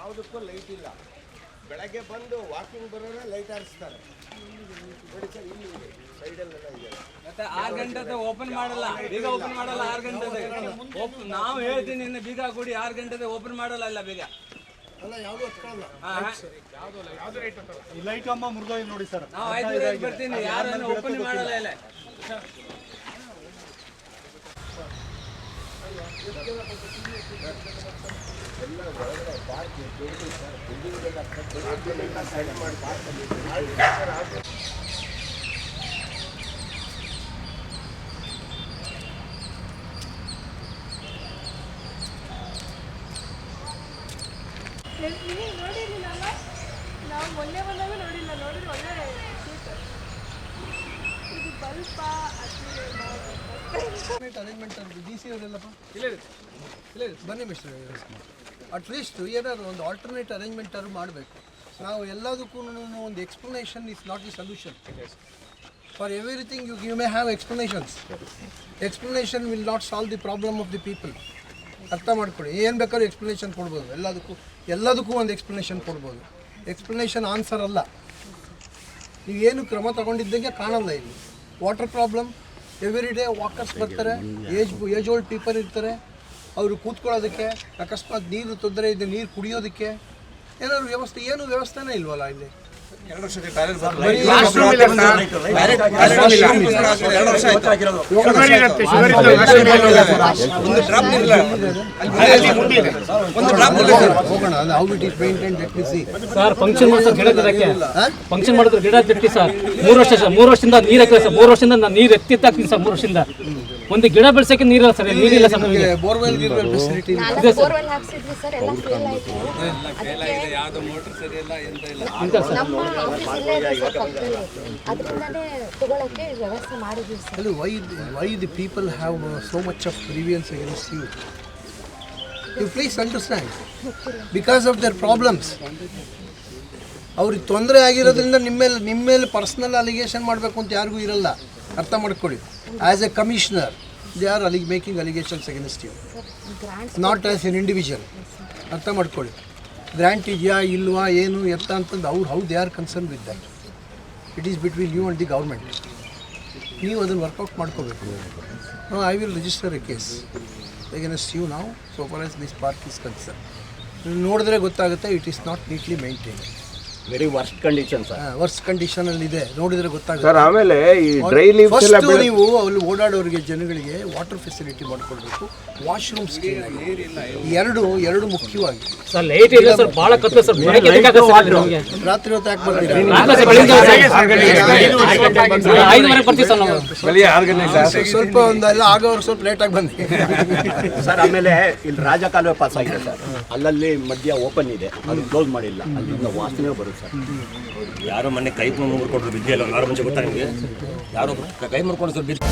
ಯಾವುದಕ್ಕೂ ಲೈಟ್ ಇಲ್ಲ. ಬೆಳಗ್ಗೆ ಬಂದು ವಾಕಿಂಗ್ ಬರೋರೆ ಲೈಟ್ ಹಾರಿಸ್ತಾರೆ ನೋಡಿ ಸರ್ ಇಲ್ಲಿ ಸೈಡಲ್ಲೆಲ್ಲ ಇದೆ. ಮತ್ತೆ ಆರು ಗಂಟೆದ ಓಪನ್ ಮಾಡಲ್ಲ. ಬೀಗ ಓಪನ್ ಮಾಡಲ್ಲ ಆರು ಗಂಟೆದೆ. ಓಪ್- ನಾವು ಹೇಳ್ತೀನಿ ಇನ್ನು ಬೀಗ ಕೊಡಿ ಆರು ಗಂಟೆದೆ ಓಪನ್ ಮಾಡಲ್ಲ ಇಲ್ಲ ಬೀಗ. ಅಲ್ಲ ಯಾವುದೂ ಹತ್ಕೊಳ್ಳಲ್ಲ ಹಾ, ಹಾ. ಈ ಲೈಟ್ ಅಮ್ಮ ಮುರಿದೋಗಿ ನೋಡಿ ಸರ್. ನಾವು ಐದು ಬರ್ತೀನಿ. ಯಾರನ್ನು ಓಪನ್ ಮಾಡಲ್ಲ ಇಲ್ಲ. ನೀವು ನೋಡಿರ್ಲಿಲ್ಲಲ್ಲ ನಾವು ಮೊನ್ನೆ ಬಂದಾಗ ನೋಡಿಲ್ಲ ನೋಡಿದ್ರೆ ಒಳ್ಳೆ ಶೂಟ್ ಇದು ಬಲ್ಪ ಅರೇಂಜ್ಮೆಂಟ್ ಡಿ ಸಿ ಅವರೆಲ್ಲಪ್ಪ ಬನ್ನಿ ಮಿಸ್ಟರ್ ಅಟ್ಲೀಸ್ಟ್ ಏನಾದ್ರು ಒಂದು ಆಲ್ಟರ್ನೇಟ್ ಅರೇಂಜ್ಮೆಂಟ್ ಆದ್ರು ಮಾಡಬೇಕು. ನಾವು ಎಲ್ಲದಕ್ಕೂ ಒಂದು explanation is not the solution for everything you you may have explanations explanation will not solve the problem of the people ಅರ್ಥ ಮಾಡ್ಕೊಳ್ಳಿ. ಏನು ಬೇಕಾದ್ರೂ ಎಕ್ಸ್ಪ್ಲನೇಷನ್ ಕೊಡ್ಬೋದು. ಎಲ್ಲದಕ್ಕೂ ಎಲ್ಲದಕ್ಕೂ ಒಂದು ಎಕ್ಸ್ಪ್ಲನೇಷನ್ ಕೊಡ್ಬೋದು. ಎಕ್ಸ್ಪ್ಲನೇಷನ್ ಆನ್ಸರ್ ಅಲ್ಲ. ನೀವೇನು ಕ್ರಮ ತಗೊಂಡಿದ್ದಂಗೆ ಕಾಣಲ್ಲ ಇಲ್ಲಿ. Water problem every day walkers ಬರ್ತಾರೆ ಏಜ್ ಏಜ್ ಓಲ್ಡ್ ಪೀಪಲ್ ಇರ್ತಾರೆ ಅವರು ಕೂತ್ಕೊಳ್ಳೋದಕ್ಕೆ ಅಕಸ್ಮಾತ್ ನೀರು ತೊಂದರೆ ಇದೆ ನೀರು ಕುಡಿಯೋದಕ್ಕೆ ಏನಾದ್ರು ವ್ಯವಸ್ಥೆ ಏನು ವ್ಯವಸ್ಥೆನೇ ಇಲ್ವಲ್ಲ ಇಲ್ಲಿ? ಹೋಗೋಣ ಅದು how it is maintain let me see sir function ಗಿಡ ಫಂಕ್ಷನ್ ಮಾಡಿದ್ರೆ ಗಿಡ ತಿಟ್ಟಿ ಸರ್ ಮೂರು ವರ್ಷ ಸರ್ ಮೂರು ವರ್ಷದಿಂದ ನೀರು ಹಾಕಿಲ್ಲ ಸರ್ ಮೂರು ವರ್ಷದಿಂದ ನಾನು ನೀರು ಎತ್ತಿತ್ತಾಕ್ತೀನಿ ಸರ್ ಮೂರು ವರ್ಷದಿಂದ. ಒಂದು ಗಿಡ ಬೆಳ್ಸಕ್ಕೆ ನೀರಿಲ್ಲ ಸರ್ ನೀರಿಲ್ಲ ಸರ್ ನಮಗೆ ಬೋರ್ವೆಲ್ ಗಿರ್ವೆಲ್ ಫೆಸಿಲಿಟಿ ನಾಲ್ಕು ಬೋರ್ವೆಲ್ ಹಾಕ್ಸಿದ್ವಿ ಸರ್ ಎಲ್ಲ ಫೇಲ್ ಆಯ್ತು. ಅದಕ್ಕೆ ಯಾವುದು ಮೋಟರ್ ಸರಿ ಇಲ್ಲ ಎಂತ ಇಲ್ಲ. ನಮ್ಮ ಆಫೀಸ್ ಇಲ್ಲೇ ಇದೆ ಸರ್ ಅದರಿಂದನೇ ತಗೊಳಕ್ಕೆ ವ್ಯವಸ್ಥೆ ಮಾಡಿದ್ವಿ ಸರ್. ಅಲ್ಲಿ why why the people have so much of of against you you please understand because of of their ಅವ್ರಿಗೆ ತೊಂದರೆ ಆಗಿರೋದ್ರಿಂದ ನಿಮ್ಮ ಮೇಲೆ ನಿಮ್ಮ ಮೇಲೆ ಪರ್ಸ್ನಲ್ ಅಲಿಗೇಷನ್ ಮಾಡಬೇಕು ಅಂತ ಯಾರಿಗೂ ಇರಲ್ಲ. ಅರ್ಥ ಮಾಡ್ಕೊಳ್ಳಿ. As a commissioner they are Ali making allegations against you not as an individual ಅರ್ಥ ಮಾಡ್ಕೊಳ್ಳಿ. ಗ್ರ್ಯಾಂಟ್ ಇದೆಯಾ ಇಲ್ವಾ ಏನು ಎತ್ತ ಅಂತಂದು ಅವ್ರು how they are concern with that it is between you and the government ನೀವು ಅದನ್ನು ವರ್ಕೌಟ್ ಮಾಡ್ಕೋಬೇಕು. I will register a case against you ನಾವು so far as this park is concern ನೋಡಿದ್ರೆ ಗೊತ್ತಾಗುತ್ತೆ it is not neatly maintain very worst condition sir worst condition ಅಲ್ಲಿ ಇದೆ. ನೋಡಿದ್ರೆ sir ಗೊತ್ತಾಗುತ್ತೆ ಆಮೇಲೆ ಈ ಡ್ರೈ ಲೀವ್ಸ್ ಎಲ್ಲ ಬೆಳೆ ನೀವು ಅಲ್ಲಿ ಓಡಾಡೋರಿಗೆ ಜನಗಳಿಗೆ ವಾಟರ್ ಫೆಸಿಲಿಟಿ ಮಾಡ್ಕೊಡ್ಬೇಕು. ವಾಶ್ರೂಮ್ಸ್ ಎರಡು ಎರಡು ಮುಖ್ಯವಾಗಿ. ಸರ್ ಲೈಟ್ ಇಲ್ಲ ಸರ್ ಭಾಳ ಕತ್ಲೆ ಸರ್ ಬೆಳಗ್ಗೆ ಎದಕ್ಕೆ ಆಗತ್ತೆ ಸರ್ ನಮಗೆ? ರಾತ್ರಿ ಹೊತ್ತು ಯಾಕೆ ಬರ್ತೀರಾ ನಾಲ್ಕು ಸರ್ ಬೆಳಿಗ್ಗೆ ಸರ್ ಐದುವರೆಗೆ ಬರ್ತೀವಿ ಸರ್ ನಾವು. ಸ್ವಲ್ಪ ಒಂದೆಲ್ಲ ಆಗೋರು ಸ್ವಲ್ಪ ಲೇಟಾಗಿ ಬಂದಿ ಸರ್ ಆಮೇಲೆ ಇಲ್ಲಿ ರಾಜಕಾಲುವೆ ಪಾಸ್ ಆಗಿದೆ ಸರ್ ಅಲ್ಲಲ್ಲಿ ಮಧ್ಯ ಓಪನ್ ಇದೆ. ಅದು ಕ್ಲೋಸ್ ಮಾಡಿಲ್ಲ. ಅಲ್ಲಿಂದ ವಾಸನೆ ಬರುತ್ತೆ. ಸರ್. ಯಾರೋ ಮೊನ್ನೆ ಕೈ ಮುರ್ಕೊಂಡ್ರು ಬಿದ್ದಿಲ್ಲ. ಯಾರೋ ಮುಂಚೆ ಗೊತ್ತಾ ನಿಮಗೆ ಯಾರೋ ಕೈ ಮುರ್ಕೊಂಡು ಸರ್ ಬಿದ್ದು